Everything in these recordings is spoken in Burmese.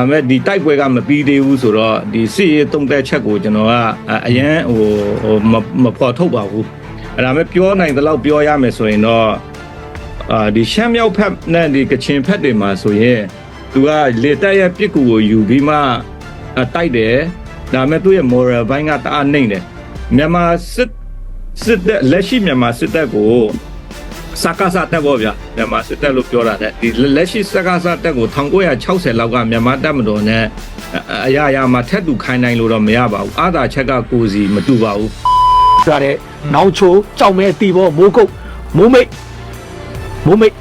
ဒါပေမဲ့ဒီတိုက်ပွဲကမပြီးသေးဘူးဆိုတော့ဒီစစ်ရေးတုံးသက်ချက်ကိုကျွန်တော်ကအအရန်ဟိုဟိုမမဖော်ထုတ်ပါဘူးအဲ့ဒါပေမဲ့ပြောနိုင်တဲ့လောက်ပြောရမယ်ဆိုရင်တော့အာဒီရှမ်းမြောက်ဖက်နဲ့ဒီကချင်ဖက်တွေမှာဆိုရင်သူကလေတက်ရဲ့ပြစ်ကူကိုယူပြီးမှအတိုက်တယ်ဒါပေမဲ့သူ့ရဲ့ moral ဘိုင်းကတအားနှိမ့်တယ်မြန်မာစစ်စစ်တပ်လက်ရှိမြန်မာစစ်တပ်ကို စကားစားတက်ပေါ့ဗျာမြန်မာစစ်တပ်လို့ပြောတာတဲ့ဒီလက်ရှိစကားစားတက်ကို1960လောက်ကမြန်မာတပ်မတော်နဲ့အအရာရာမှာထက်တူခိုင်းနိုင်လို့တော့မရပါဘူးအာသာချက်ကကိုစီမတူပါဘူးဆိုတဲ့နောင်ချိုကြောက်မဲတီဘောမိုးကုတ်မိုးမိတ်မိုးမိတ်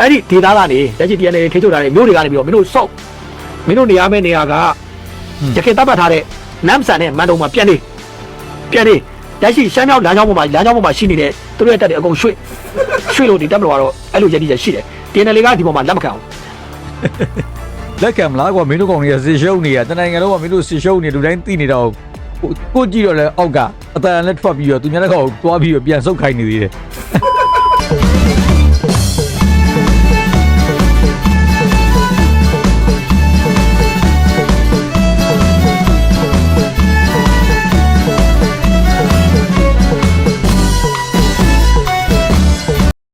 အဲ့ဒီဒေသကနေလက်ရှိ DNA ထိချုပ်ထားတဲ့မြို့တွေကနေပြီးတော့မင်းတို့စောက်မင်းတို့နေရမယ့်နေရာကရခိုင်တပ်ပတ်ထားတဲ့နမ်ဆန်နဲ့မန်တုံမှာပြန်နေပြန်နေလက်ရှိရှမ်းမြောက်လမ်းကြောင်းပေါ်မှာလမ်းကြောင်းပေါ်မှာရှိနေတဲ့သူတို့ရဲ့တပ်တွေအကုန်ရွှေ့ ရွှေ့လို့ဒီတပ်မတော်ကတော့အဲ့လိုရည်ရည်ရှိတယ် DNA ကဒီပေါ်မှာလက်မခံအောင်လက်ကံမလားကွာမင်းတို့ကောင်တွေကစစ်ရှုံးနေရတနိုင်ငံလုံးကမင်းတို့စစ်ရှုံးနေလူတိုင်းသိနေတော့ကိုကိုကြည့်တော့လဲအောက်ကအတန်နဲ့ထွက်ပြီးတော့သူများတစ်ခါကိုတွားပြီးတော့ပြန်ဆုတ်ခိုင်းနေသေးတယ်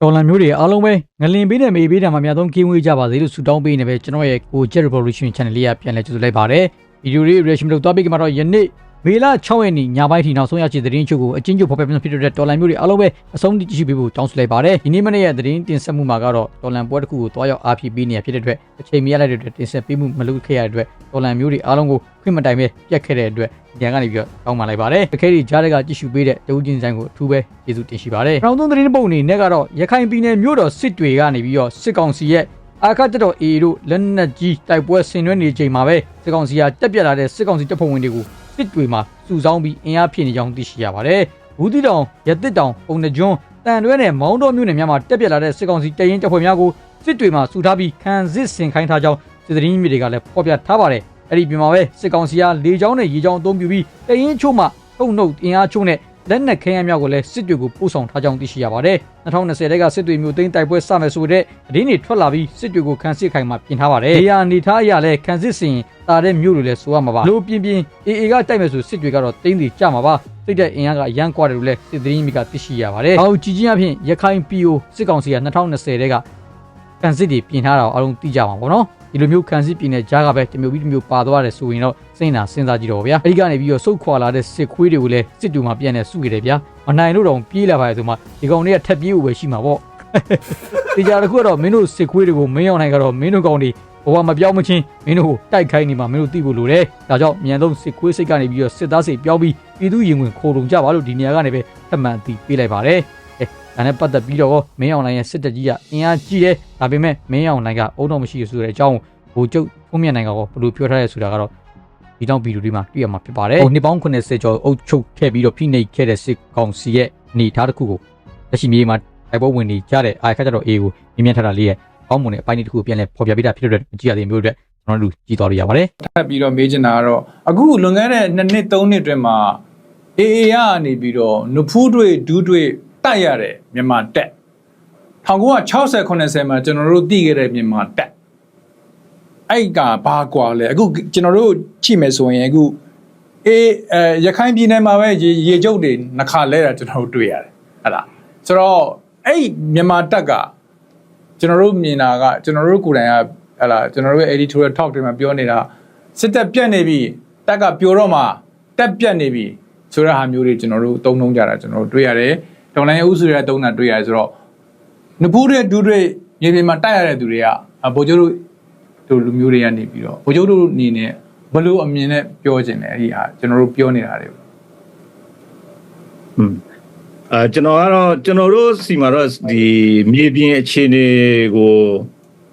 တော်လန်မျိုးတွေအားလုံးပဲငလင်ပေးတဲ့မေပေးတဲ့မှာအများဆုံးကင်းဝေးကြပါစေလို့ဆုတောင်းပေးနေပဲကျွန်တော်ရဲ့ကို Jet Revolution Channel လေးကပြန်လဲကြိုဆိုလိုက်ပါတယ်ဗီဒီယိုလေး reaction လုပ်သွားပြီးကမှတော့ယနေ့ မေလ6ရက်နေ့ညပိုင်းထိနောက်ဆုံးရရှိတဲ့သတင်းချုပ်ကိုအချင်းချုပ်ဖော်ပြပြဖြစ်တဲ့တော်လန်မျိုးတွေအားလုံးပဲအဆုံးထိကြည့်ရှုပေးဖို့တောင်းဆိုလိုက်ပါတယ်ဒီနေ့မနေ့ရဲ့သတင်းတင်ဆက်မှုမှာကတော့တော်လန်ပွဲတစ်ခုကိုတွားရောက်အားဖြည့်ပေးနေရဖြစ်တဲ့အတွက်အချိန်မရတဲ့အတွက်တင်ဆက်ပေးမှုမလုပ်ခဲ့ရတဲ့အတွက်တော်လန်မျိုးတွေအားလုံးကိုခွင့်မတိုင်ပဲပြတ်ခဲ့တဲ့အတွက်ညကနေပြီးတော့တောင်းပန်လိုက်ပါတယ်တခဲကြီးကြားတဲ့ကကြည့်ရှုပေးတဲ့တဦးချင်းဆိုင်ကိုအထူးပဲကျေးဇူးတင်ရှိပါတယ်နောက်ဆုံးသတင်းပုံအနေနဲ့ကတော့ရခိုင်ပြည်နယ်မြို့တော်စစ်တွေကနေပြီးတော့စစ်ကောင်စီရဲ့အာခတ်တော် A တို့လက်နက်ကြီးတိုက်ပွဲဆင်နွှဲနေချိန်မှာပဲစစ်ကောင်စီကတက်ပြတ်လာတဲ့စစ်ကောင်စီတပ်ဖွဲ့ဝင်တွေကို စစ်တွေမှာစုဆောင်းပြီးအင်အားဖြည့်နေကြောင်းသိရှိရပါတယ်။ဘူးတီတောင်ရတစ်တောင်ပုံနှကျွန်းတန်တွဲနဲ့မောင်းတော်မြို့နယ်များမှာတက်ပြတ်လာတဲ့စစ်ကောင်စီတပ်ရင်းတပ်ဖွဲ့များကိုစစ်တွေမှာစုထားပြီးခံစစ်ဆင်ခိုင်းထားကြောင်းစစ်သတင်းမြေတွေကလည်းဖော်ပြထားပါတယ်။အဲ့ဒီပြင်မှာပဲစစ်ကောင်စီကလေကြောင်းနဲ့ရေကြောင်းအသုံးပြုပြီးတရင်ချို့မှထုံနှုတ်အင်အားချို့နဲ့ လက်နက်ခဲယမ်းများကိုလည်းစစ်တွေကိုပို့ဆောင်ထားကြောင်းသိရှိရပါတယ်။2020တက်ကစစ်တွေမျိုးသိန်းတိုက်ပွဲစမယ်ဆိုတဲ့သတင်းတွေထွက်လာပြီးစစ်တွေကိုခန်းစစ်ခိုင်မှာပြင်ထားပါတယ်။နေရာအနေထားအရလည်းခန်းစစ်စင်တာတဲ့မျိုးတွေလည်းဆိုရမှာပါ။လို့ပြင်းပြင်း AA ကတိုက်မယ်ဆိုစစ်တွေကတော့တင်းတွေကြမှာပါ။စိတ်တဲ့အင်အားကအရန်ကွာတယ်လို့လည်းစစ်သတင်းမိကသိရှိရပါတယ်။အောက်ကြည်ချင်းအဖြစ်ရခိုင် PO စစ်ကောင်စီက2020တက်ကခန်းစစ်တွေပြင်ထားတာကိုအားလုံးသိကြပါဘောနော်။ ဒီလိုမျိုးခန်းစစ်ပြင်တဲ့ကြားကပဲတစ်မျိုးပြီးတစ်မျိုးပါသွားတယ်ဆိုရင်တော့စိတ်နာစဉ်းစားကြည့်တော့ဗျာအဲဒီကနေပြီးတော့စုတ်ခွာလာတဲ့စစ်ခွေးတွေကိုလည်းစစ်တူမှာပြန်နေစုခဲ့တယ်ဗျာမနိုင်လို့တော့ပြေးလာပါလေဆိုမှဒီကောင်တွေကထက်ပြေးဖို့ပဲရှိမှာပေါ့ဒီကြားတစ်ခုကတော့မင်းတို့စစ်ခွေးတွေကိုမင်းအောင်နိုင်ကတော့မင်းတို့ကောင်တွေဘဝမပြောင်းမချင်းမင်းတို့ကိုတိုက်ခိုင်းနေမှာမင်းတို့သိဖို့လိုတယ်ဒါကြောင့်မြန်ဆုံးစစ်ခွေးစိတ်ကနေပြီးတော့စစ်သားစိတ်ပြောင်းပြီးပြည်သူရင်ဝင်ခိုးလုံကြပါလို့ဒီနေရာကနေပဲထပ်မံအသိပေးလိုက်ပါတယ်အဲ ဒါနဲ့ပတ်သက်ပြီးတော့မင်းအောင်နိုင်ရဲ့စစ်တပ်ကြီးကအင်အားကြီးတယ်ဒါပေမဲ့မင်းအောင်နိုင်ကအုံတော့မရှိဆိုတဲ့အကြောင်းကိုဟိုကျုပ်ဖုံးမြတ်နိုင်ငံကဘယ်လိုပြောထားရဲဆိုတာကတော့ဒီတော့ဗီဒီယိုဒီမှာတွေ့ရမှာဖြစ်ပါတယ်။ဟိုနှစ်ပေါင်း80ကျော်အုပ်ချုပ်ခဲ့ပြီးတော့ဖိနှိပ်ခဲ့တဲ့စစ်ကောင်စီရဲ့အနေအထားတစ်ခုကိုလက်ရှိမြေမှာတိုက်ပွဲဝင်နေကြတဲ့အာခါကျတော့ A ကိုမြင်မြင်ထတာလေးရဲ့ကောင်းမွန်တဲ့အပိုင်းလေးတစ်ခုကိုပြန်လဲဖော်ပြပေးတာဖြစ်တဲ့အတွက်ကြည့်ရတဲ့မျိုးတွေအတွက်ကျွန်တော်တို့ကြည့်သွားလို့ရပါတယ်ထပ်ပြီးတော့မေးချင်တာကတော့အခုလွန်ခဲ့တဲ့2နှစ်3နှစ်အတွင်းမှာ AA ရကနေပြီးတော့နဖူးတွေဒူးတွေ တိုက်ရတဲ့မြန်မာတက်1960 90မှာကျွန်တော်တို့သိခဲ့တဲ့မြန်မာတက်အဲ့ကဘာကွာလဲအခုကျွန်တော်တို့ကြည့်မယ်ဆိုရင်အခုအေးအဲရခိုင်ပြည်နယ်မှာပဲရေရေကျုပ်တွေနှခါလဲတာကျွန်တော်တို့တွေ့ရတယ်ဟဲ့လားဆိုတော့အဲ့မြန်မာတက်ကကျွန်တော်တို့မြင်တာကကျွန်တော်တို့ကိုယ်တိုင်ကဟဲ့လားကျွန်တော်တို့ရဲ့ editorial talk တွေမှာပြောနေတာစစ်တပ်ပြတ်နေပြီတက်ကပြိုတော့မှတက်ပြတ်နေပြီဆိုတဲ့ဟာမျိုးတွေကျွန်တော်တို့သုံးနှုံးကြတာကျွန်တော်တို့တွေ့ရတယ် ဒေါ်လာရဲ့ဥစုတွေသုံးတာတွေ့ရတယ်ဆိုတော့နဖူးတွေဒူးတွေမြေပြင်မှာတိုက်ရတဲ့သူတွေကဗိုလ်ချုပ်တို့တို့လူမျိုးတွေကနေပြီးတော့ဗိုလ်ချုပ်တို့အနေနဲ့ဘလို့အမြင်နဲ့ပြောချင်တယ်အဲ့ဒီဟာကျွန်တော်တို့ပြောနေတာတွေอืมအဲကျွန်တော်ကတော့ကျွန်တော်တို့စီမှာတော့ဒီမြေပြင်အခြေအနေကို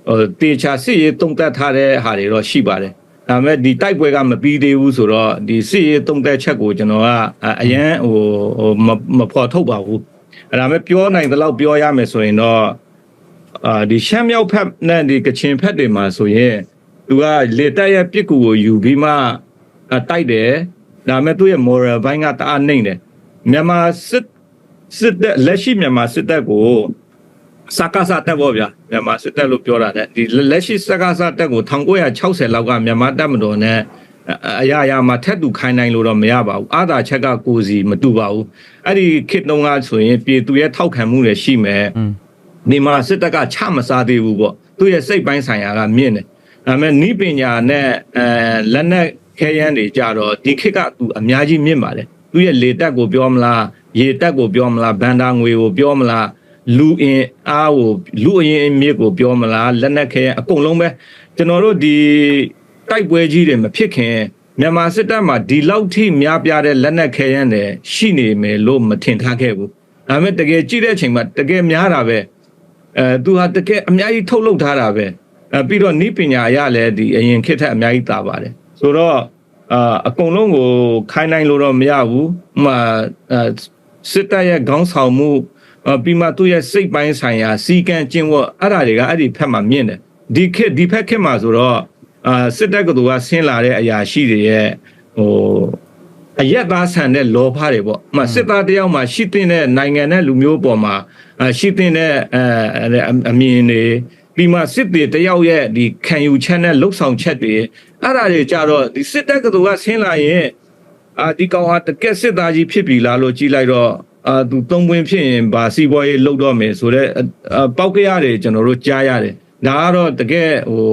ဟိုတေချာစစ်ရေးတုံးတက်ထားတဲ့ဟာတွေတော့ရှိပါတယ် ဒါပေမဲ့ဒီတိုက်ပွဲကမပြီးသေးဘူးဆိုတော့ဒီစစ်ရေးတုံးတက်ချက်ကိုကျွန်တော်ကအအရန်ဟိုဟိုမမဖော်ထုတ်ပါဘူးအဲ့ဒါမဲ့ပြောနိုင်တဲ့လောက်ပြောရမယ်ဆိုရင်တော့အာဒီရှမ်းမြောက်ဖက်နဲ့ဒီကချင်ဖက်တွေမှာဆိုရင်သူကလေတက်ရဲ့ပြစ်ကူကိုယူပြီးမှအတိုက်တယ်ဒါပေမဲ့သူ့ရဲ့ moral ဘိုင်းကတအားနှိမ့်တယ်မြန်မာစစ်စစ်တပ်လက်ရှိမြန်မာစစ်တပ်ကို စကားစတက်ပေါ့ဗျာမြန်မာစစ်တပ်လို့ပြောတာတဲ့ဒီလက်ရှိစကားစတက်ကို1960လောက်ကမြန်မာတပ်မတော်နဲ့အရာရာမှာထက်တူခိုင်းနိုင်လို့တော့မရပါဘူးအာသာချက်ကကိုစီမတူပါဘူးအဲ့ဒီခေတ်တုန်းကဆိုရင်ပြည်သူရဲ့ထောက်ခံမှုတွေရှိမယ်อืมဒီမှာစစ်တပ်ကချမစားသေးဘူးပေါ့သူရဲ့စိတ်ပိုင်းဆိုင်ရာကမြင့်တယ်ဒါပေမဲ့ဤပညာနဲ့အဲလက်နက်ခဲယမ်းတွေကြတော့ဒီခေတ်ကသူအများကြီးမြင့်ပါတယ်သူရဲ့လေတက်ကိုပြောမလားရေတက်ကိုပြောမလားဘန်ဒါငွေကိုပြောမလား လူအင်အားကိုလူအရင်အမြစ်ကိုပြောမလားလက်နက်ခဲယမ်းအကုန်လုံးပဲကျွန်တော်တို့ဒီတိုက်ပွဲကြီးတွေမဖြစ်ခင်မြန်မာစစ်တပ်မှာဒီလောက်ထိများပြားတဲ့လက်နက်ခဲယမ်းတွေရှိနေမယ်လို့မထင်ထားခဲ့ဘူးဒါပေမဲ့တကယ်ကြည့်တဲ့အချိန်မှာတကယ်များတာပဲအဲသူဟာတကယ်အများကြီးထုတ်လုပ်ထားတာပဲအဲပြီးတော့ဤပညာအရလည်းဒီအရင်ခေတ်ထက်အများကြီးတာပါတယ်ဆိုတော့အာအကုန်လုံးကိုခိုင်းနိုင်လို့တော့မရဘူးဥပမာအဲစစ်တပ်ရဲ့ခေါင်းဆောင်မှုအာ ပြီးမှသူ့ရဲ့စိတ်ပိုင်းဆိုင်ရာစီကံကျင့်ဝတ်အဲ့ဒါတွေကအဲ့ဒီဖက်မှာမြင့်တယ်ဒီခေတ်ဒီဖက်ခေတ်မှာဆိုတော့အာစစ်တပ်ကသူကဆင်းလာတဲ့အရာရှိတွေရဲ့ဟိုအရက်သားဆန်တဲ့လောဘတွေပေါ့။အမစစ်သားတယောက်မှာရှိတဲ့နိုင်ငံနဲ့လူမျိုးပေါ်မှာအရှိတဲ့အဲအမြင်တွေပြီးမှစစ်တွေတယောက်ရဲ့ဒီခံယူချက်နဲ့လှုပ်ဆောင်ချက်တွေအဲ့ဒါတွေကြတော့ဒီစစ်တပ်ကသူကဆင်းလာရင်အာဒီကောင်ဟာတကက်စစ်သားကြီးဖြစ်ပြီလားလို့ကြည်လိုက်တော့ အာသူသုံးပွင့်ဖြစ်ရင်ဗာစီပွားရေးလှုပ်တော့မယ်ဆိုတော့ပေါက်ကရတွေကျွန်တော်တို့ကြားရတယ်။ဒါကတော့တကယ်ဟို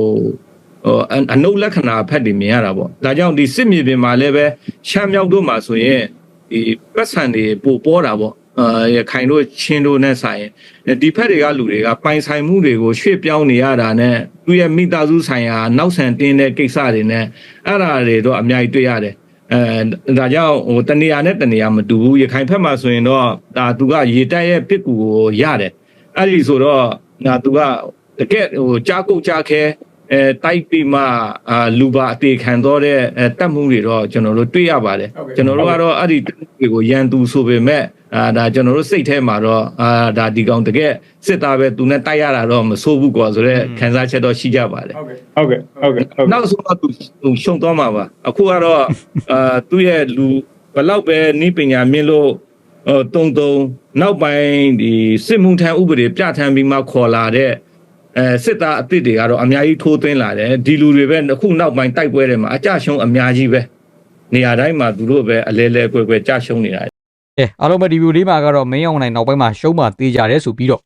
ဟိုအအနုလက္ခဏာဖက်တွေမြင်ရတာပေါ့ဒါကြောင့်ဒီစစ်မြေပြင်မှာလည်းပဲရှမ်းမြောက်တို့မှာဆိုရင်ဒီပတ်စံတွေပို့ပေါ်တာပေါ့အာရခိုင်တို့ချင်းတို့နဲ့ဆိုင်ရင်ဒီဖက်တွေကလူတွေကပိုင်ဆိုင်မှုတွေကိုရွှေ့ပြောင်းနေရတာနဲ့သူရဲ့မိသားစုဆိုင်ရာနောက်ဆန်တင်းတဲ့ကိစ္စတွေနဲ့အဲ့ဒါတွေတော့အများကြီးတွေ့ရတယ် အဲဒါကြောင့်ဟိုတနေရာနဲ့တနေရာမတူဘူးရခိုင်ဖက်မှာဆိုရင်တော့ဒါသူကရေတက်ရဲ့ပစ်ကူကိုရတယ်အဲ့ဒီဆိုတော့ဒါသူကတကယ်ဟိုကြားကုတ်ကြားခဲ အဲတိုက်ပြီးမှအာလူပါအသေးခံတော့တဲ့အဲတက်မှုတွေတော့ကျွန်တော်တို့တွေ့ရပါတယ်ကျွန်တော်တို့ကတော့အဲ့ဒီတက်မှုတွေကိုရန်သူဆိုပေမဲ့အာဒါကျွန်တော်တို့စိတ်ထဲမှာတော့အာဒါဒီကောင်တကယ်စစ်သားပဲသူနဲ့တိုက်ရတာတော့မဆိုးဘူးကွာဆိုတော့ခံစားချက်တော့ရှိကြပါတယ်ဟုတ်ကဲ့ဟုတ်ကဲ့ဟုတ်ကဲ့ဟုတ်ကဲ့နောက်ဆုံးတော့သူသူရှုံသွားမှာပါအခုကတော့အာသူ့ရဲ့လူဘလောက်ပဲနိပညာမြင့်လို့ဟိုတုံတုံနောက်ပိုင်းဒီစစ်မှုထမ်းဥပဒေပြဋ္ဌာန်းပြီးမှခေါ်လာတဲ့ အဲစစ်သားအစ်စ်တွေကတော့အများကြီးထိုးသွင်းလာတယ်ဒီလူတွေပဲအခုနောက်ပိုင်းတိုက်ပွဲတွေမှာအကြရှုံးအများကြီးပဲနေရာတိုင်းမှာသူတို့ပဲအလဲလဲကွယ်ကွယ်ကြရှုံးနေတာကဲအားလုံးပဲဒီဗီဒီယိုလေးမှာကတော့မင်းအောင်နိုင်နောက်ပိုင်းမှာရှုံးမှသေးကြတယ်ဆိုပြီးတော့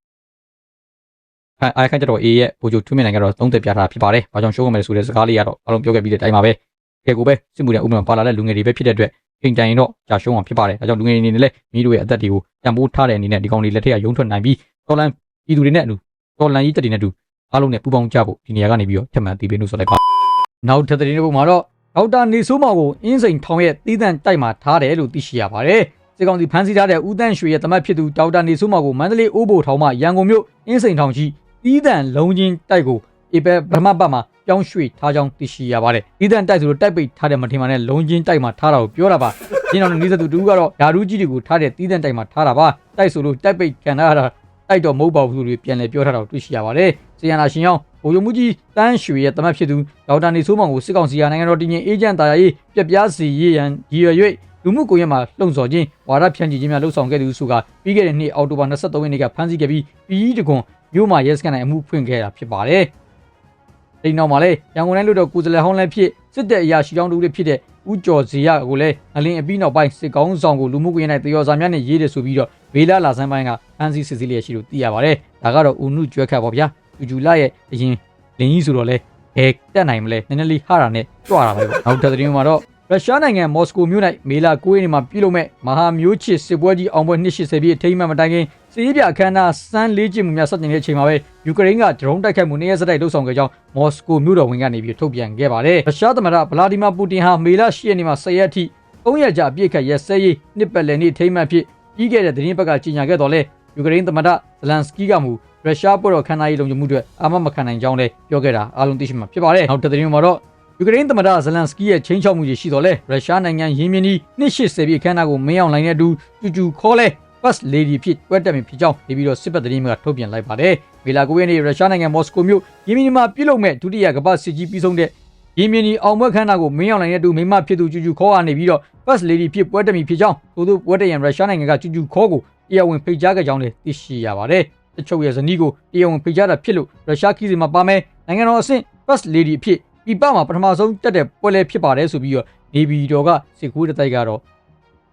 အဲအားခန့်ကျတော့ A ရဲ့ပိုချိုထွေးမြင့်နိုင်ကတော့သုံးသက်ပြထားဖြစ်ပါတယ်။ဘာကြောင့်ရှုံးရမလဲဆိုတဲ့စကားလေးကတော့အားလုံးပြောခဲ့ပြီးတဲ့အတိုင်းပါပဲ။ကဲကိုပဲစစ်မှုထမ်းဥပမာပါလာတဲ့လူငယ်တွေပဲဖြစ်တဲ့အတွက်အိမ်တိုင်ရင်တော့ကြာရှုံးအောင်ဖြစ်ပါတယ်။ဒါကြောင့်လူငယ်တွေအနေနဲ့လည်းမိတို့ရဲ့အသက်တွေကိုတန်ဖိုးထားတဲ့အနေနဲ့ဒီကောင်တွေလက်ထက်ကရုံထွက်နိုင်ပြီးတော်လန်ပြည်သူတွေနဲ့အတူ တော်လန်ကြီးတက်တွေနဲ့အတူအားလုံးနဲ့ပူးပေါင်းကြဖို့ဒီနေရာကနေပြီးတော့ထပ်မံတည်ပေးလို့ဆိုလိုက်ပါ။နောက်ထပ်တဲ့နေ့ပုံမှာတော့ဒေါက်တာနေဆိုးမောင်ကိုအင်းစိန်ထောင်ရဲ့တီးတန့်တိုက်မှာထားတယ်လို့သိရှိရပါတယ်။စစ်ကောင်စီဖမ်းဆီးထားတဲ့ဦးတန့်ရွှေရဲ့တမတ်ဖြစ်သူဒေါက်တာနေစိုးမောင်ကိုမန္တလေးအိုးဘိုထောင်မှရန်ကုန်မြို့အင်းစိန်ထောင်ရှိတီးတန့်လုံးချင်းတိုက်ကိုဧပြီပထမပတ်မှာပြောင်းရွှေ့ထားကြောင်းသိရှိရပါတယ်။တီးတန့်တိုက်ဆိုလို့တိုက်ပိတ်ထားတဲ့မထင်ပါနဲ့လုံးချင်းတိုက်မှာထားတာကိုပြောတာပါ။ဒီနောက်နေသက်သူတူကတော့ဓာတူးကြီးတွေကိုထားတဲ့တီးတန့်တိုက်မှာထားတာပါ။တိုက်ဆိုလို့တိုက်ပိတ်ခံထားရတာ တိုက်တော့မဟုတ်ပါဘူးလို့ပြန်လည်ပြောထားတာကိုတွေ့ရှိရပါတယ်။စီယနာရှင်ယောင်းဗိုလ်ချုပ်မှုကြီးတန်းရွှေရဲ့တမတ်ဖြစ်သူဒေါက်တာနေစိုးမောင်ကိုစစ်ကောင်စီကနိုင်ငံတော်တည်ငြိမ်အေဂျင့်တာယာရေးပြက်ပြားစီရေးရန်ရည်ရွယ်၍လူမှုကွန်ရက်မှာလှုံ့ဆော်ခြင်းဝါဒဖြန့်ချီခြင်းများလှုံ့ဆော်ခဲ့သူစုကပြီးခဲ့တဲ့နှစ်အောက်တိုဘာ23ရက်နေ့ကဖမ်းဆီးခဲ့ပြီးပြည်တကွန်မြို့မှာရဲစခန်း၌အမှုဖွင့်ခဲ့တာဖြစ်ပါတယ်။ဒီနောက်မှာလည်းရန်ကုန်တိုင်းလူတော်ကိုယ်စားလှယ်ဟောင်းလည်းဖြစ်စစ်တပ်အရာရှိတောင်းတူလည်းဖြစ်တဲ့ ဦးကျော်စီရကိုလည်းအလင်းအပြီးနောက်ပိုင်းစစ်ကောင်းဆောင်ကိုလူမှုကွန်ရက်၌တရော်စာများနဲ့ရေးတယ်ဆိုပြီးတော့ဘေလာလာဆန်းပိုင်းကဖမ်းဆီးစစ်ဆေးလျက်ရှိလို့သိရပါတယ်။ဒါကတော့ဦးနုကျွဲခတ်ပါဗျာ။ဂျူဂျူလာရဲ့အရင်လင်းကြီးဆိုတော့လဲဘယ်တက်နိုင်မလဲနည်းနည်းလေးဟာတာနဲ့ကြွတာပဲပေါ့နောက်တစ်သတင်းမှာတော့ရုရှားနိုင်ငံမော်စကိုမြို့၌မေလ9ရက်နေ့မှာပြုလုပ်မဲ့မဟာမျိုးချစ်စစ်ပွဲကြီးအောင်ပွဲ280ပြည့်အထိမ်းအမှတ်မတိုင်ခင် စီးရီးပြအခမ်းအနားစမ်းလေးကျင်းမှုများဆက်တင်တဲ့အချိန်မှာပဲယူကရိန်းကဒရုန်းတိုက်ခိုက်မှုနေ့ရက်စတိုက်လှုပ်ဆောင်ခဲ့ကြောင်းမော်စကိုမြို့တော်ဝန်ကနေပြီးထုတ်ပြန်ခဲ့ပါတယ်ရုရှားသမ္မတဗလာဒီမာပူတင်ဟာမေလ10ရက်နေ့မှာ10ရက်အထိ3ရက်ကြာအပြည့်ခတ်ရက်စဲရေးနှစ်ပတ်လည်နေ့ထိမ်းမှတ်ဖြစ်ပြီးခဲ့တဲ့သတင်းပတ်ကကြေညာခဲ့တော်လဲယူကရိန်းသမ္မတဇလန်စကီးကမူရုရှားပေါ်တော်ခန္ဓာရေးလုံခြုံမှုတွေအာမမခံနိုင်ကြောင်းလည်းပြောခဲ့တာအားလုံးသိရှိမှာဖြစ်ပါတယ်နောက်တစ်သတင်းမှာတော့ယူကရိန်းသမ္မတဇလန်စကီးရဲ့ချင်းချောက်မှုတွေရှိတော်လဲရုရှားနိုင်ငံရင်းမြစ်နီး280ပြည့်ခန်းနာကိုမင်းအောင်လိုင်းတဲ့အတူကျူကျူခေါ်လဲ First Lady ဖြစ်ပွဲတက်မြဖြစ်ကြောင်းဒီပြီးတော့စစ်ပတ်သတင်းများထုတ်ပြန်လိုက်ပါတယ်။မေလာ9ရက်နေ့ရုရှားနိုင်ငံမော်စကိုမြို့ယင်းမီနီမှာပြုလုပ်မဲ့ဒုတိယကမ္ဘာစစ်ကြီးပြီးဆုံးတဲ့ယင်းမီနီအောင်ပွဲခန်းနာကိုမင်းအောင်လိုင်းရဲ့တူမိမဖြစ်သူကျူကျူခေါ်ကနေပြီးတော့ First Lady ဖြစ်ပွဲတက်မြဖြစ်ကြောင်းသို့သောပွဲတက်ရန်ရုရှားနိုင်ငံကကျူကျူခေါ်ကိုတရားဝင်ဖိတ်ကြားခဲ့ကြောင်းလည်းသိရှိရပါတယ်။တချို့ရဲ့ဇနီးကိုတရားဝင်ဖိတ်ကြားတာဖြစ်လို့ရုရှားခီးစဉ်မှာပါမယ်နိုင်ငံတော်အဆင့် first lady အဖြစ်ပြပမှာပထမဆုံးတက်တဲ့ပွဲလဲဖြစ်ပါတယ်ဆိုပြီးတော့နေပြည်တော်ကစစ်ကူးတတိုက်ကတော့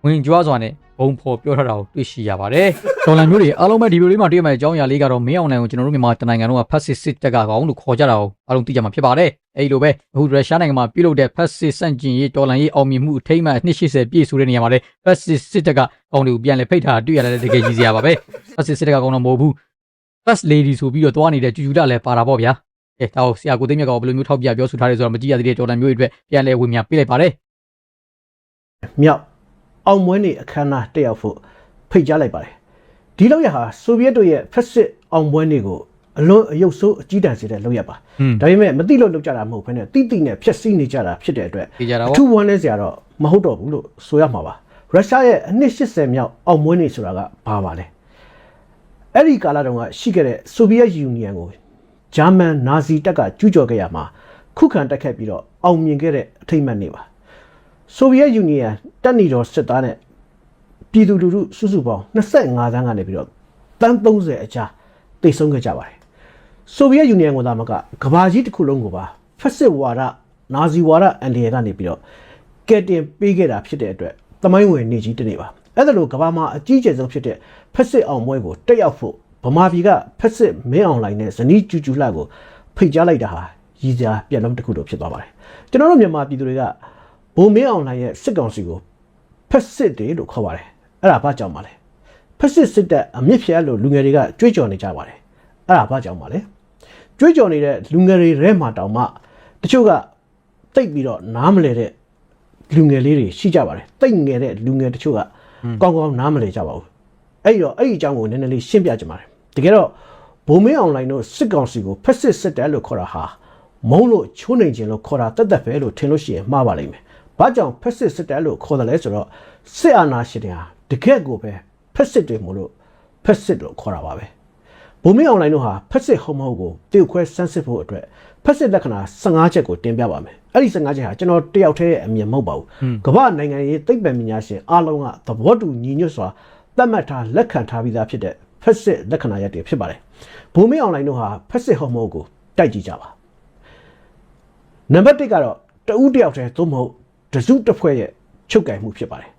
ဝင်ကြွားစွာနဲ့ဘုံဖော်ပြောထားတာကိုတွေ့ရှိရပါတယ်ဒေါ်လာမျိုးတွေအားလုံးပဲဒီဗီဒီယိုလေးမှာတွေ့ရမယ့်အကြောင်းအရာလေးကတော့မင်းအောင်နိုင်ကိုကျွန်တော်တို့မြန်မာတနိုင်ငံလုံးကဖက်စစ်စစ်တက်ကကောင်လို့ခေါ်ကြတာကိုအားလုံးသိကြမှာဖြစ်ပါတယ်အဲဒီလိုပဲအခုရုရှားနိုင်ငံမှာပြုလုပ်တဲ့ဖက်စစ်စန့်ကျင်ရေးတော်လှန်ရေးအောင်မြင်မှုအထိမ်းအမှတ်280ပြည့်ဆိုတဲ့နေရာမှာလေဖက်စစ်စစ်တက်ကကောင်တွေကိုပြန်လဲဖိတ်ထားတာတွေ့ရတယ်တကယ်ကြီးစရာပါပဲဖက်စစ်စစ်တက်ကကောင်တော့မဟုတ်ဘူး first lady ဆိုပြီးတော့တွားနေတဲ့ကျူကျူတလည်းပါတာပေါ့ဗျာ။အဲဒါကိုဆရာကိုသိမ်းမြတ်ကောင်ဘယ်လိုမျိုးထောက်ပြပြောဆိုထားလဲဆိုတော့မကြည့်ရသေးတဲ့တော်တန်မျိုးတွေအတွက်ပြန်လဲဝင်မြန်ပေးလိုက်ပါတယ်မြောက် အောင်မွေးနေ့အခမ်းအနားတက်ရောက်ဖို့ဖိတ်ကြားလိုက်ပါတယ်ဒီလောက်ရဟာဆိုဗီယက်တို့ရဲ့ဖက်စစ်အောင်ပွဲနေ့ကိုအလွန်အယုတ်ဆိုးအကြီးတန်းစေတဲ့လောက်ရပါ။ဟွန်းဒါပေမဲ့မသိလို့လောက်ကြတာမဟုတ်ဘဲနဲ့တိတိနဲ့ဖျက်ဆီးနေကြတာဖြစ်တဲ့အတွက်ကြည့်ကြတာအပေါ့ထူးဝမ်းနည်းစရာတော့မဟုတ်တော့ဘူးလို့ဆိုရမှာပါရုရှားရဲ့အနှစ်80မြောက်အောင်ပွဲနေ့ဆိုတာကဘာပါလဲအဲ့ဒီကာလတုန်းကရှိခဲ့တဲ့ဆိုဗီယက်ယူနီယံကိုဂျာမန်နာဇီတပ်ကကျူးကျော်ခဲ့ရမှာခုခံတက်ခဲ့ပြီးတော့အောင်မြင်ခဲ့တဲ့အထိမ့်အမှတ်နေ့ပါ ဆိုဗီယက်ယူနီယံတက်နေတော်စစ်သားနဲ့ပြည်သူလူထုစုစုပေါင်း25သန်းကနေပြီးတော့တန်း30အကြားတိတ်ဆုံးခဲ့ကြပါတယ်ဆိုဗီယက်ယူနီယံကသာမကကမ္ဘာကြီးတစ်ခုလုံးကိုပါဖက်စစ်ဝါဒနာဇီဝါဒအန်ဒီရကနေပြီးတော့ကဲတင်ပေးခဲ့တာဖြစ်တဲ့အတွက်သမိုင်းဝင်နေကြီးတစ်နေ့ပါအဲ့ဒါလို့ကမ္ဘာမှာအကြီးကျယ်ဆုံးဖြစ်တဲ့ဖက်စစ်အောင်ပွဲကိုတက်ရောက်ဖို့ဗမာပြည်ကဖက်စစ်မင်းအောင်လိုင်းနဲ့ဇနီးကျူကျူလှကိုဖိတ်ကြားလိုက်တာဟာရည်စရာပြက်လုံးတစ်ခုတော့ဖြစ်သွားပါတယ်ကျွန်တော်တို့မြန်မာပြည်သူတွေက ဘုံမင်းအောင်လှိုင်ရဲ့စစ်ကောင်စီကိုဖက်စစ်တယ်လို့ခေါ်ပါတယ်အဲ့ဒါဘာကြောင့်ပါလဲဖက်စစ်စစ်တပ်အမြင့်ဖြတ်လို့လူငယ်တွေကကြွေးကြော်နေကြပါတယ်အဲ့ဒါဘာကြောင့်ပါလဲကြွေးကြော်နေတဲ့လူငယ်တွေထဲမှာတောင်မှတချို့ကတိတ်ပြီးတော့နားမလဲတဲ့လူငယ်လေးတွေရှိကြပါတယ်တိတ်ငယ်တဲ့လူငယ်တချို့ကကောင်းကောင်းနားမလဲကြပါဘူးအဲ့တော့အဲ့ဒီအကြောင်းကိုနည်းနည်းလေးရှင်းပြကြပါမယ်တကယ်တော့ဘုံမင်းအောင်လှိုင်တို့စစ်ကောင်စီကိုဖက်စစ်စစ်တပ်လို့ခေါ်တာဟာမုံလို့ချိုးနေခြင်းလို့ခေါ်တာတက်တက်ပဲလို့ထင်လို့ရှိရင်မှားပါလိမ့်မယ်။ ဘာကြောင့်ဖက်စစ်စစ်တပ်လို့ခေါ်တယ်လဲဆိုတော့စစ်အာဏာရှင်တွေဟာတကယ့်ကိုပဲဖက်စစ်တွေမို့လို့ဖက်စစ်လို့ခေါ်တာပါပဲ။ဘုံမင်းအွန်လိုင်းတို့ဟာဖက်စစ်ဟုတ်မဟုတ်ကိုတရုတ်ခွဲစမ်းစစ်ဖို့အတွက်ဖက်စစ်လက္ခဏာ15ချက်ကိုတင်ပြပါမယ်။အဲ့ဒီ15ချက်ဟာကျွန်တော်တယောက်တည်းရဲ့အမြင်မဟုတ်ပါဘူး။ကမ္ဘာနိုင်ငံရေးသိပ္ပံပညာရှင်အားလုံးကသဘောတူညီညွတ်စွာသတ်မှတ်ထားလက်ခံထားပြီးသားဖြစ်တဲ့ဖက်စစ်လက္ခဏာရပ်တွေဖြစ်ပါတယ်။ဘုံမင်းအွန်လိုင်းတို့ဟာဖက်စစ်ဟုတ်မဟုတ်ကိုတိုက်ကြည့်ကြပါ။နံပါတ်1ကတော့တဦးတယောက်တည်းသို့မဟုတ် တစုတစ်ဖွဲ့ရဲ့ချုပ်ကင်မှုဖြစ်ပါတယ်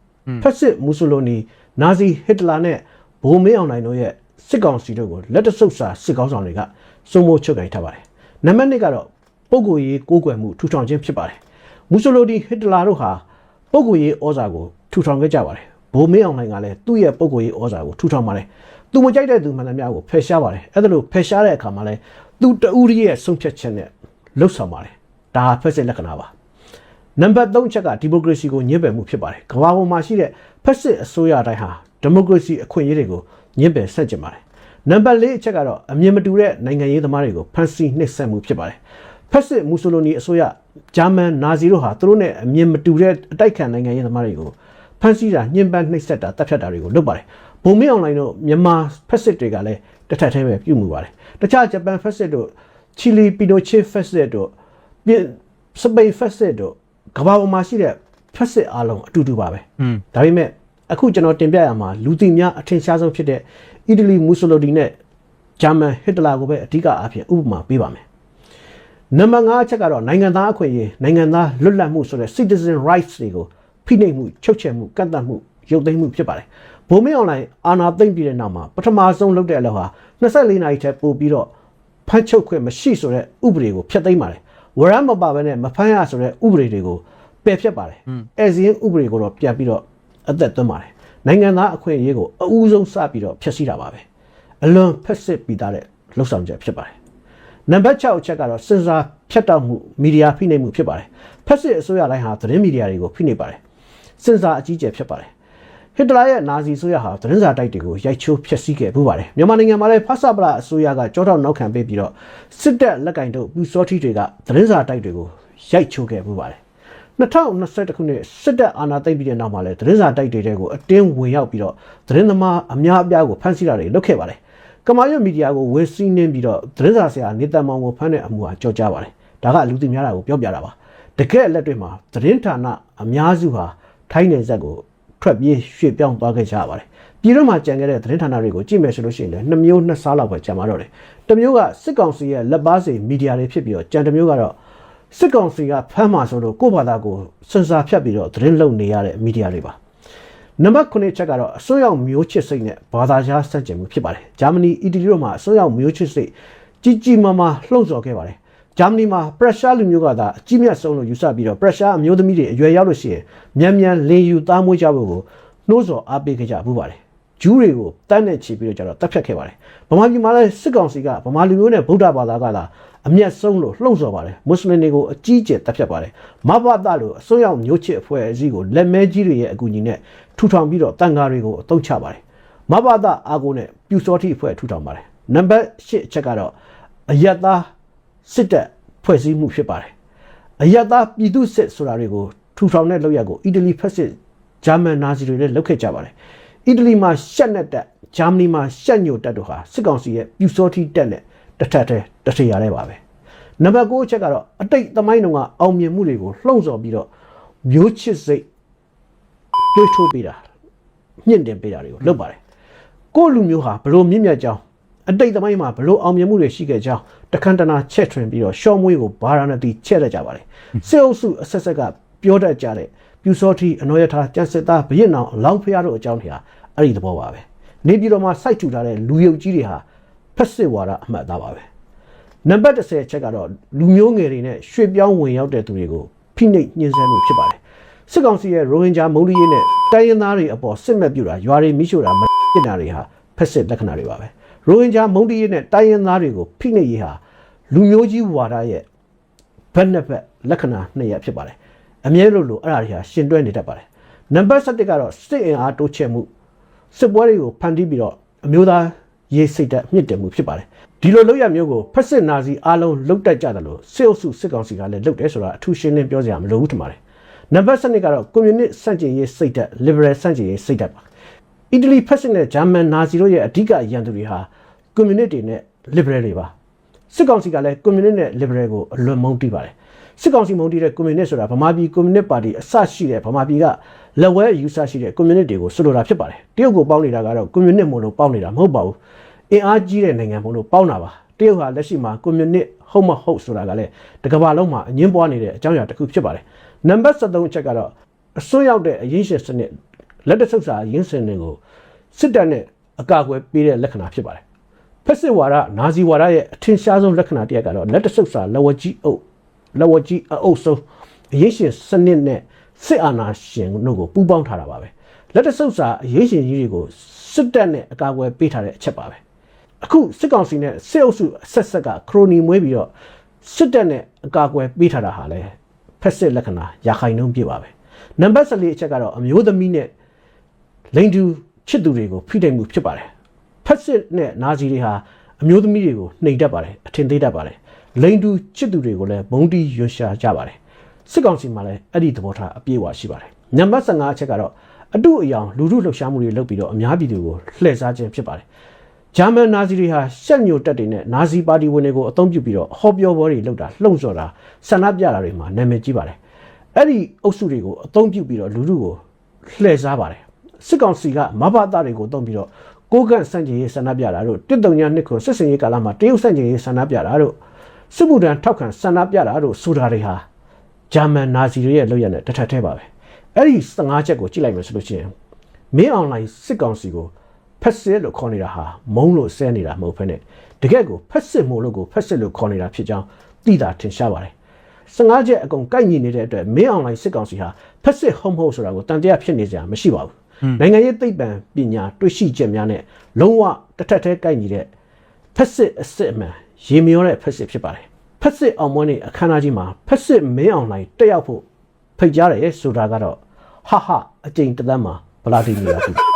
ဖက်စစ်မူဆိုလိုနီနာဇီဟစ်တလာနဲ့ဘိုးမင်းအောင်နိုင်တို့ရဲ့စစ်ကောင်စီတို့ကိုလက်တဆုပ်စာစစ်ကောင်းဆောင်တွေကစုံမိုးချုပ်ကင်ထားပါတယ်နံပါတ်2ကတော့ပုဂ္ဂိုလ်ရေးကိုးကွယ်မှုထူထောင်ခြင်းဖြစ်ပါတယ်မူဆိုလိုနီဟစ်တလာတို့ဟာပုဂ္ဂိုလ်ရေးဩဇာကိုထူထောင်ခဲ့ကြပါတယ်ဘိုးမင်းအောင်နိုင်ကလည်းသူ့ရဲ့ပုဂ္ဂိုလ်ရေးဩဇာကိုထူထောင်ပါတယ်သူမကြိုက်တဲ့သူမှန်သမျှကိုဖယ်ရှားပါတယ်အဲ့ဒါလို့ဖယ်ရှားတဲ့အခါမှာလည်းသူတဦးရဲ့ဆုံးဖြတ်ချက်နဲ့လှုပ်ဆောင်ပါတယ်ဒါဖက်စစ်လက္ခဏာပါ နံပါတ်3ချက်ကဒီမိုကရေစီကိုညှဉ်းပယ်မှုဖြစ်ပါတယ်ကမ္ဘာပေါ်မှာရှိတဲ့ဖက်စစ်အစိုးရတိုင်းဟာဒီမိုကရေစီအခွင့်အရေးတွေကိုညှဉ်းပယ်ဆန့်ကျင်ပါတယ်နံပါတ်4အချက်ကတော့အမြင်မတူတဲ့နိုင်ငံရေးသမားတွေကိုဖန်ဆီးနှိပ်စက်မှုဖြစ်ပါတယ်ဖက်စစ်မူဆိုလိုနီအစိုးရဂျာမန်နာဇီတို့ဟာသူတို့နဲ့အမြင်မတူတဲ့အတိုက်ခံနိုင်ငံရေးသမားတွေကိုဖန်ဆီးတာညှဉ်းပန်းနှိပ်စက်တာတပ်ဖြတ်တာတွေကိုလုပ်ပါတယ်ဘုံမင်းအွန်လိုင်းတို့မြန်မာဖက်စစ်တွေကလည်းတစ်ထပ်တည်းပဲပြုမှုပါတယ်တခြားဂျပန်ဖက်စစ်တို့ချီလီပီနိုချေဖက်စစ်တို့ပြင်စပိန်ဖက်စစ်တို့ ကမ္ဘာပေါ်မှာရှိတဲ့ဖက်စစ်အားလုံးအတူတူပါပဲ။ဟွန်းဒါပေမဲ့အခုကျွန်တော်တင်ပြရမှာလူသိများအထင်ရှားဆုံးဖြစ်တဲ့အီတလီမူဆိုလိုဒီနဲ့ဂျာမန်ဟစ်တလာကိုပဲအဓိကအဖြစ်ဥပမာပေးပါမယ်နံပါတ်5အချက်ကတော့နိုင်ငံသားအခွင့်အရေးနိုင်ငံသားလွတ်လပ်မှုဆိုတဲ့ citizen rights တွေကိုဖိနှိပ်မှုချုပ်ချယ်မှုကန့်သတ်မှုရုပ်သိမ်းမှုဖြစ်ပါတယ်ဘုံမင်းအွန်လိုင်းအာဏာသိမ်းပြီးတဲ့နောက်မှာပထမဆုံးလုပ်တဲ့အလုပ်ဟာ24နာရီထက်ပိုပြီးတော့ဖမ်းချုပ်ခွင့်မရှိဆိုတဲ့ဥပဒေကိုဖျက်သိမ်းပါတယ် ဝရမ်းမပါဘဲနဲ့မဖမ်းရဆိုတဲ့ဥပဒေတွေကိုပယ်ဖျက်ပါတယ်အဲဇင်းဥပဒေကိုတော့ပြန်ပြီးတော့အသက်သွင်းပါတယ်နိုင်ငံသားအခွင့်အရေးကိုအဦးဆုံးစပြီးတော့ဖျက်ဆီးတာပါပဲအလွန်ဖက်စစ်ပြီးသားတဲ့လှုပ်ဆောင်ချက်ဖြစ်ပါတယ်နံပါတ်6အချက်ကတော့စင်ဆာဖြတ်တောက်မှုမီဒီယာဖိနှိပ်မှုဖြစ်ပါတယ်ဖက်စစ်အစိုးရတိုင်းဟာသတင်းမီဒီယာတွေကိုဖိနှိပ်ပါတယ်စင်ဆာအကြီးအကျယ်ဖြစ်ပါတယ် ဟစ်တလာရဲ့နာဇီအစိုးရဟာသတင်းစာတိုက်တွေကိုရိုက်ချိုးဖျက်ဆီးခဲ့ပူပါတယ်မြန်မာနိုင်ငံမှာလည်းဖဆပလအစိုးရကကြောထောက်နောက်ခံပေးပြီးတော့စစ်တပ်လက်ကင်တို့ပြူစောထီတွေကသတင်းစာတိုက်တွေကိုရိုက်ချိုးခဲ့ပူပါတယ်2021ခုနှစ်စစ်တပ်အာဏာသိမ်းပြီးတဲ့နောက်မှာလည်းသတင်းစာတိုက်တွေတဲကိုအတင်းဝင်ရောက်ပြီးတော့သတင်းသမားအများအပြားကိုဖမ်းဆီးတာတွေလုပ်ခဲ့ပါတယ်ကမာရွတ်မီဒီယာကိုဝယ်စီးနှင်းပြီးတော့သတင်းစာဆရာနေတန်မောင်ကိုဖမ်းတဲ့အမှုဟာကြောက်ကြပါတယ်ဒါကလူသိများတာကိုပြောပြတာပါတကယ်လက်တွေ့မှာသတင်းဌာနအများစုဟာထိုင်းနယ်စပ်ကို ထွက်ပြေးရွှေ့ပြောင်းသွားခဲ့ကြရပါတယ်ပြည်တွင်းမှာကြံခဲ့တဲ့သတင်းဌာနတွေကိုကြည့်မယ်ဆိုလို့ရှိရင်လည်းနှစ်မျိုးနှစ်စားလောက်ပဲကြံပါတော့တယ်တစ်မျိုးကစစ်ကောင်စီရဲ့လက်ပါစီမီဒီယာတွေဖြစ်ပြီးတော့ကြံတစ်မျိုးကတော့စစ်ကောင်စီကဖမ်းမှာဆိုလို့ကိုယ့်ဘာသာကိုစင်စာဖြတ်ပြီးတော့သတင်းလုပ်နေရတဲ့မီဒီယာတွေပါနံပါတ်9ချက်ကတော့အစိုးရမျိုးချစ်စိတ်နဲ့ဘာသာခြားစန့်ကျင်မှုဖြစ်ပါတယ်။ဂျာမနီအီတလီတို့မှာအစိုးရမျိုးချစ်စိတ်ကြီးကြီးမားမားလှုံ့ဆော်ခဲ့ပါတယ်။ ဂျာမနီမှာပရက်ရှာလူမျိုးကသာအကြီးမြတ်ဆုံးလို့ယူဆပြီးတော့ပရက်ရှာအမျိုးသမီးတွေအရွယ်ရောက်လို့ရှိရင်မြန်မြန်လင်ယူသားမွေးကြဖို့ကိုနှိုးဆော်အားပေးခဲ့ကြဘူးပါတယ်။ဂျူးတွေကိုတန်းနဲ့ချီပြီးတော့ကြတော့တပ်ဖြတ်ခဲ့ပါတယ်။ဗမာပြည်မှာလည်းစစ်ကောင်စီကဗမာလူမျိုးနဲ့ဗုဒ္ဓဘာသာကသာအမျက်ဆုံးလို့လှုံ့ဆော်ပါတယ်။မွတ်စလင်တွေကိုအကြီးကျယ်တပ်ဖြတ်ပါတယ်။မဘသလို့အစိုးရမျိုးချစ်အဖွဲ့အစည်းကိုလက်မဲကြီးတွေရဲ့အကူအညီနဲ့ထူထောင်ပြီးတော့တန်ဃာတွေကိုအသုံးချပါတယ်။မဘသအာကိုနဲ့ပြူစောတိအဖွဲ့ထူထောင်ပါတယ်။နံပါတ်၈အချက်ကတော့အယက်သား စစ်တပ်ဖွဲ့စည်းမှုဖြစ်ပါတယ်။အယက်သားပြည်သူစစ်ဆိုတာတွေကိုထူထောင်တဲ့လောက်ရကိုအီတလီဖက်စစ်ဂျာမန်နာဇီတွေလည်းလုပ်ခဲ့ကြပါတယ်။အီတလီမှာရှက်နဲ့တက်ဂျာမနီမှာရှက်ညိုတက်တို့ဟာစစ်ကောင်စီရဲ့ပြူစောတိတက်နဲ့တစ်ထပ်တည်းတစ်ထရရဲပါပဲ။နံပါတ်9အချက်ကတော့အတိတ်သမိုင်းတုန်းကအောင်မြင်မှုတွေကိုလှုံ့ဆော်ပြီးတော့မျိုးချစ်စိတ်တွေးထိုးပေးတာမြင့်တင်ပေးတာတွေကိုလုပ်ပါတယ်ကိုယ့်လူမျိုးဟာဘလို့မြင့်မြတ်ကြောင်း အတိတ်သမိုင်းမှာဘလို့အောင်မြင်မှုတွေရှိခဲ့ကြောင်းတခန်းတနာချက်ထွင်ပြီးတော့ရှော့မွေးကိုဘာရာနတီချက်ရကြပါတယ်စေအုပ်စုအဆက်ဆက်ကပြောတတ်ကြတဲ့ပြူစောတိအနောယထာကျန်စစ်သားဘရင်အောင်အလောင်းဖျားတို့အကြောင်းတွေဟာအဲ့ဒီသဘောပါပဲနေပြည်တော်မှာစိုက်ထူထားတဲ့လူယုတ်ကြီးတွေဟာဖက်စစ်ဝါဒအမှတ်သားပါပဲနံပါတ်10ချက်ကတော့လူမျိုးငယ်တွေနဲ့ရွှေ့ပြောင်းဝင်ရောက်တဲ့သူတွေကိုဖိနှိပ်ညှဉ်းဆဲမှုဖြစ်ပါတယ်စစ်ကောင်စီရဲ့ရိုဟင်ဂျာမုန်းလီရေးနဲ့တိုင်းရင်းသားတွေအပေါ်စစ်မဲ့ပြုတာရွာတွေမိရှို့တာမဖြစ်တာတွေဟာဖက်စစ်လက္ခဏာတွေပါပဲ ရိုဟင်ဂျာမုန်းလီရေးနဲ့တိုင်းရင်းသားတွေကိုဖိနှိပ်ရေးဟာလူမျိုးကြီးဝါဒရဲ့ဘက်နှစ်ဘက်လက္ခဏာနှစ်ရပ်ဖြစ်ပါတယ်အမြဲလို့လို့အဲ့ဒါတွေဟာရှင်တွဲနေတတ်ပါတယ်နံပါတ်7ကတော့စစ်အင်အားတိုးချဲ့မှုစစ်ပွဲတွေကိုဖန်တီးပြီးတော့အမျိုးသားရေးစိတ်ဓာတ်မြင့်တင်မှုဖြစ်ပါတယ်ဒီလိုလုပ်ရမျိုးကိုဖက်စစ်နာဇီအားလုံးလုတ်တက်ကြတယ်လို့စစ်အုပ်စုစစ်ကောင်စီကလည်းလုပ်တယ်ဆိုတာအထူးရှင်းလင်းပြောစရာမလိုဘူးထင်ပါတယ်နံပါတ်7ကတော့ကွန်မြူနစ်စန့်ကျင်ရေးစိတ်ဓာတ် liberal စန့်ကျင်ရေးစိတ်ဓာတ်ပါအီတလီဖက်စစ်နဲ့ဂျာမန်နာဇီတို့ရဲ့အဓိကရန်သူတွေဟာ ကွန်မြူနစ်တွေနဲ့ liberal တွေပါစစ်ကောင်စီကလည်းကွန်မြူနစ်နဲ့ liberal ကိုအလွန်မုန်းတီးပါတယ်စစ်ကောင်စီမုန်းတီးတဲ့ကွန်မြူနစ်ဆိုတာဗမာပြည်ကွန်မြူနစ်ပါတီအစရှိတဲ့ဗမာပြည်ကလက်ဝဲယူဆရှိတဲ့ကွန်မြူနစ်တွေကိုဆိုလိုတာဖြစ်ပါတယ်တရုတ်ကိုပေါင်းနေတာကတော့ကွန်မြူနစ်မို့လို့ပေါင်းနေတာမဟုတ်ပါဘူးအင်အားကြီးတဲ့နိုင်ငံမို့လို့ပေါင်းတာပါတရုတ်ဟာလက်ရှိမှာကွန်မြူနစ်ဟုတ်မဟုတ်ဆိုတာကလည်းတစ်ကမ္ဘာလုံးမှာအငင်းပွားနေတဲ့အကြောင်းအရာတစ်ခုဖြစ်ပါတယ်နံပါတ်73အချက်ကတော့အစွန်းရောက်တဲ့အရေးရှင်စနစ်လက်တဆုပ်စာရင်းစင်တွေကိုစစ်တပ်နဲ့အကာအကွယ်ပေးတဲ့လက္ခဏာဖြစ်ပါတယ် ဖက်စစ်ဝါဒနာဇီဝါဒရဲ့အထင်ရှားဆုံးလက္ခဏာတစ်ရပ်ကတော့လက်တဆုပ်စာလက်ဝကြီးအုပ်လက်ဝကြီးအုပ်ဆုံးအရေးရှင်စနစ်နဲ့စစ်အာဏာရှင်တို့ကိုပူးပေါင်းထားတာပါပဲလက်တဆုပ်စာအရေးရှင်ကြီးတွေကိုစစ်တပ်နဲ့အကာအကွယ်ပေးထားတဲ့အချက်ပါပဲအခုစစ်ကောင်စီနဲ့စစ်အုပ်စုအဆက်ဆက်ကခရိုနီမွေးပြီးတော့စစ်တပ်နဲ့အကာအကွယ်ပေးထားတာဟာလေဖက်စစ်လက္ခဏာရာခိုင်နှုန်းပြည့်ပါပဲနံပါတ်14အချက်ကတော့အမျိုးသမီးနဲ့လိန်တူချစ်သူတွေကိုဖိတိုက်မှုဖြစ်ပါတယ် ဖက်စစ်နဲ့နာဇီတွေဟာအမျိုးသမီးတွေကိုနှိမ်တတ်ပါတယ်အထင်သေးတတ်ပါတယ်လိန်တူချစ်သူတွေကိုလည်းဘုံတီရွှရှာကြပါတယ်စစ်ကောင်စီမှာလည်းအဲ့ဒီသဘောထားအပြည့်အဝရှိပါတယ်နံပါတ်15အချက်ကတော့အတုအယောင်လူမှုလှုပ်ရှားမှုတွေလုပ်ပြီးတော့အများပြည်သူကိုလှည့်စားခြင်းဖြစ်ပါတယ်ဂျာမန်နာဇီတွေဟာရှက်ညိုတက်တွေနဲ့နာဇီပါတီဝင်တွေကိုအသုံးပြုပြီးတော့ဟောပြောပွဲတွေလုပ်တာလှုံ့ဆော်တာဆန္ဒပြတာတွေမှာနာမည်ကြီးပါတယ်အဲ့ဒီအုပ်စုတွေကိုအသုံးပြုပြီးတော့လူမှုကိုလှည့်စားပါတယ်စစ်ကောင်စီကမဘာသားတွေကိုတုံးပြီးတော့ ကိုကန့်စန့်ကျင်ရေးဆန္ဒပြတာတို့တစ်တုံညာနှစ်ခုစစ်စင်ရေးကာလမှာတရုတ်စန့်ကျင်ရေးဆန္ဒပြတာတို့စစ်မှုထမ်းထောက်ခံဆန္ဒပြတာတို့ဆိုတာတွေဟာဂျာမန်နာဇီတွေရဲ့လုပ်ရတဲ့တထက်ထဲပါပဲအဲ့ဒီ15ချက်ကိုကြည့်လိုက်မယ်ဆိုလို့ရှိရင်မင်းအွန်လိုင်းစစ်ကောင်စီကိုဖက်စစ်လို့ခေါ်နေတာဟာမုံလို့ဆဲနေတာမဟုတ်ဘဲနဲ့တကယ့်ကိုဖက်စစ်မို့လို့ကိုဖက်စစ်လို့ခေါ်နေတာဖြစ်ကြောင်းသိတာထင်ရှားပါတယ်15ချက်အကုန်ကိုက်ညီနေတဲ့အတွက်မင်းအွန်လိုင်းစစ်ကောင်စီဟာဖက်စစ်ဟုတ်မဟုတ်ဆိုတာကိုတန်တရားဖြစ်နေကြမရှိပါဘူး နိုင်ငံရေးသိပ္ပံပညာတွေ့ရှိချက်များနဲ့လုံးဝတစ်ထက်တည်းကိုက်ညီတဲ့ဖက်စစ်အစ်စ်အမှန်ရေမြောတဲ့ဖက်စစ်ဖြစ်ပါတယ်ဖက်စစ်အောင်မွေးနေအခမ်းအနားကြီးမှာဖက်စစ်မင်းအွန်လိုင်းတက်ရောက်ဖို့ဖိတ်ကြားတယ်ဆိုတာကတော့ဟာဟာအကျိန်တသက်မှာဗလာတီမီယာဖြစ်